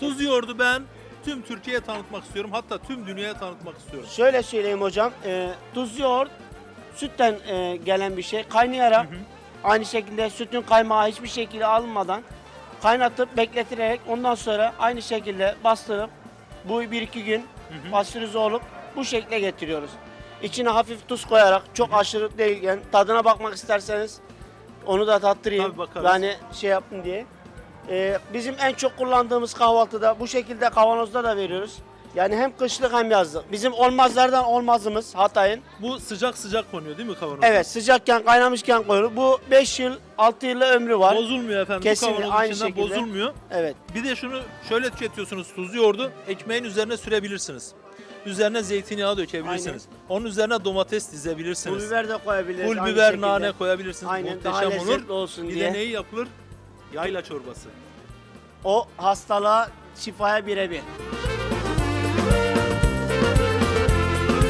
Tuz yoğurdu ben tüm Türkiye'ye tanıtmak istiyorum. Hatta tüm dünyaya tanıtmak istiyorum. Şöyle söyleyeyim hocam. E, tuz yoğurt sütten e, gelen bir şey. Kaynayarak aynı şekilde sütün kaymağı hiçbir şekilde alınmadan kaynatıp bekleterek ondan sonra aynı şekilde bastırıp bu bir iki gün pastörize olup bu şekle getiriyoruz. İçine hafif tuz koyarak çok aşırı değil yani tadına bakmak isterseniz onu da tattırayım. Tabii bakarız. Yani şey yapın diye. Ee, bizim en çok kullandığımız kahvaltıda bu şekilde kavanozda da veriyoruz. Yani hem kışlık hem yazlık. Bizim olmazlardan olmazımız Hatay'ın. Bu sıcak sıcak konuyor değil mi kavanoz? Evet sıcakken kaynamışken koyulur. Bu 5 yıl 6 yılda ömrü var. Bozulmuyor efendim. Kesinlikle Bu kavanozun aynı içinden şekilde. bozulmuyor. Evet. Bir de şunu şöyle tüketiyorsunuz tuz yoğurdu. Ekmeğin üzerine sürebilirsiniz. Üzerine zeytinyağı dökebilirsiniz. Onun üzerine domates Pul dizebilirsiniz. biber de koyabiliriz. Pul aynı biber, şekilde. nane koyabilirsiniz. Aynen daha Muhteşem olur. lezzetli olsun Bir diye. de neyi yapılır? Yayla çorbası. O hastalığa şifaya birebir.